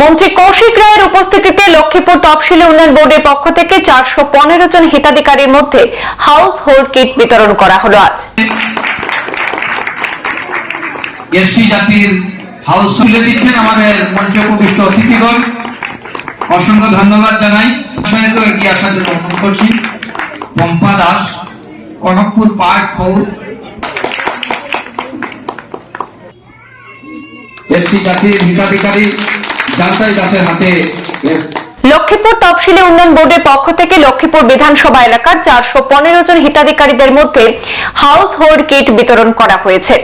মন্ত্রী কৌশিক রায়ের উপস্থিতিতে লক্ষ্মীপুর তফসিলি উন্নয়ন বোর্ডের পক্ষ থেকে চারশো পনেরো জন হিতাধিকারীর মধ্যে হাউস হোল্ড কিট বিতরণ করা হলো আজ। এসসি জাতির হাউস তুলে দিচ্ছেন আমাদের মঞ্চ উপবিষ্ট অতিথিগণ। অসংখ্য ধন্যবাদ জানাই। এগিয়ে আসার জন্য করছি। পম্পা দাস, কনকপুর পার্ক এসসি জাতির হিতাধিকারী জান্তাই দাসের হাতে এর লক্ষ্মীপুর তফসিলি উন্নয়ন বোর্ডের পক্ষ থেকে লক্ষ্মীপুর বিধানসভা এলাকার চারশো পনেরো জন হিতাধিকারীদের মধ্যে হাউস হোল্ড কিট বিতরণ করা হয়েছে।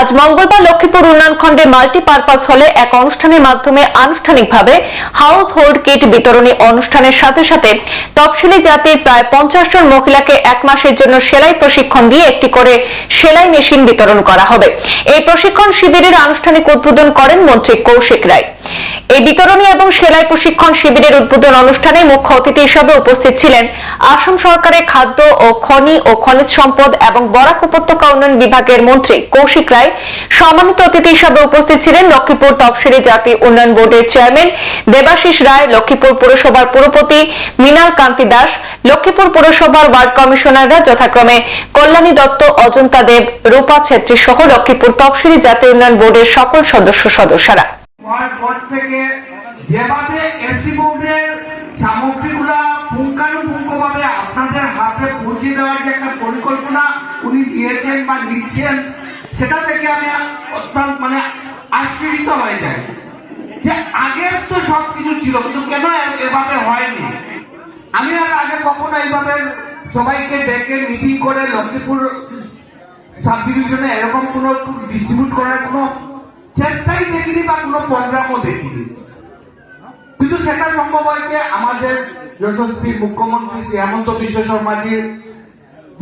আজ মঙ্গলবার লক্ষ্মীপুর উন্নয়ন খণ্ডে মাল্টিপারপাস হলে এক অনুষ্ঠানের মাধ্যমে আনুষ্ঠানিকভাবে হাউস হোল্ড কিট বিতরণী অনুষ্ঠানের সাথে সাথে তফসিলি জাতির প্রায় পঞ্চাশ জন মহিলাকে এক মাসের জন্য সেলাই প্রশিক্ষণ দিয়ে একটি করে সেলাই মেশিন বিতরণ করা হবে। এই প্রশিক্ষণ শিবিরের আনুষ্ঠানিক উদ্বোধন করেন মন্ত্রী কৌশিক রায়। এই বিতরণী এবং সেলাই প্রশিক্ষণ শিবিরের উদ্বোধন অনুষ্ঠানে মুখ্য অতিথি হিসেবে উপস্থিত ছিলেন আসাম সরকারের খাদ্য ও খনি ও খনিজ সম্পদ এবং বরাক উপত্যকা উন্নয়ন বিভাগের মন্ত্রী কৌশিক রায়। সম্মানিত অতিথি হিসেবে উপস্থিত ছিলেন লক্ষ্মীপুর তফসিলি জাতি উন্নয়ন বোর্ডের চেয়ারম্যান দেবাশিস রায়, লক্ষ্মীপুর পুরসভার পুরপতি মৃণাল কান্তি দাস, লক্ষ্মীপুর পুরসভার ওয়ার্ড কমিশনাররা যথাক্রমে কল্যাণী দত্ত, অজন্তা দেব, রূপা ছেত্রী সহ লক্ষ্মীপুর তফসিলি জাতি উন্নয়ন বোর্ডের সকল সদস্য সদস্যরা। যেভাবে এসি বোর্ডের সামগ্রীগুলা পুঙ্খানুপুঙ্খভাবে আপনাদের হাতে পৌঁছে দেওয়ার যে একটা পরিকল্পনা উনি দিয়েছেন বা নিচ্ছেন, সেটা থেকে আমি অত্যন্ত মানে আশ্চর্যিত হয়ে যাই। যে আগের তো সব কিছু ছিল, কিন্তু কেন এভাবে হয়নি? আমি আর আগে কখনো এইভাবে সবাইকে ডেকে মিটিং করে লক্ষ্মীপুর সাব ডিভিশনে এরকম কোনো ডিস্ট্রিবিউট করার কোনো চেষ্টাই দেখিনি বা কোনো প্রোগ্রামও দেখিনি। কিন্তু সেটা সম্ভব হয়েছে আমাদের যশস্বী মুখ্যমন্ত্রী শ্রী হেমন্ত বিশ্ব শর্মাজির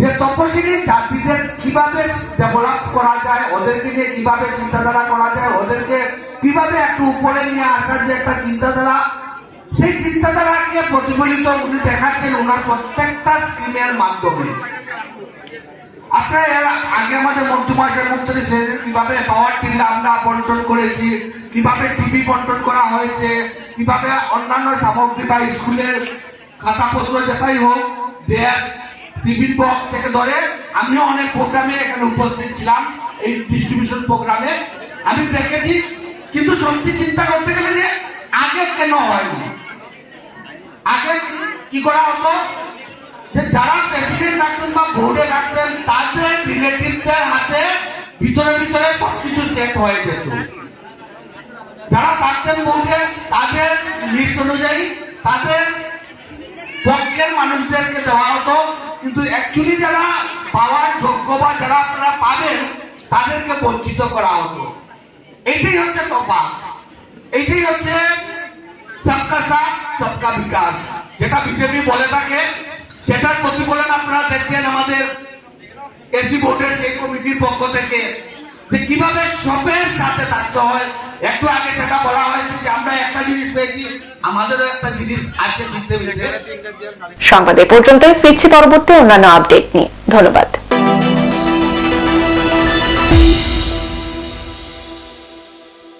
যে তপশিলি জাতিদের কীভাবে ডেভেলপ করা যায়, ওদেরকে নিয়ে কীভাবে চিন্তাধারা করা যায়, ওদেরকে কীভাবে একটু উপরে নিয়ে আসার যে একটা চিন্তাধারা, সেই চিন্তাধারাকে প্রতিফলিত উনি দেখাচ্ছেন ওনার প্রত্যেকটা স্কিমের মাধ্যমে। আপনারা আগে আমাদের মন্ত্রী মহাশয়ের মুখ থেকে কীভাবে পাওয়ার টিলা আমরা বন্টন করেছি, কীভাবে টিভি বন্টন করা হয়েছে, কীভাবে অন্যান্য সামগ্রী বা স্কুলের খাতাপত্র যেটাই হোক ড্রেস টিফিন বক্স থেকে ধরে আমিও অনেক প্রোগ্রামে এখানে উপস্থিত ছিলাম, এই ডিস্ট্রিবিউশন প্রোগ্রামে আমি দেখেছি, কিন্তু সত্যি চিন্তা করতে গেলে যে আগে কেন হয়নি? আগে কি করা হতো? যে যারা প্রেসিডেন্ট থাকতেন বা বোর্ডে থাকতেন তাদের রিলেটিভদের হাতে ভিতরে ভিতরে সবকিছু সেট হয়ে যেত। যারা থাকতেন বোর্ডে তাদের লিস্ট অনুযায়ী তাদের পক্ষের মানুষদেরকে দেওয়া হতো। কিন্তু অ্যাকচুয়ালি যারা পাওয়ার যোগ্য বা যারা আপনারা পাবেন, তাদেরকে বঞ্চিত করা হতো। এইটাই হচ্ছে তফাৎ। এইটাই হচ্ছে সবকা সাথ, সবকা বিকাশ। যেটা বিজেপি বলে থাকে সেটার প্রতিফলন আপনারা দেখছেন আমাদের এসি বোর্ডের সেই কমিটির পক্ষ থেকে। যে কীভাবে সবের সাথে থাকতে হয়, একটু আগে সেটা বলা হয়েছে যে আমরা একটা জিনিস পেয়েছি, আমাদেরও একটা জিনিস আছে সংবাদ এ পর্যন্তই, ফিরছি পরবর্তী অন্যান্য আপডেট নিয়ে। ধন্যবাদ।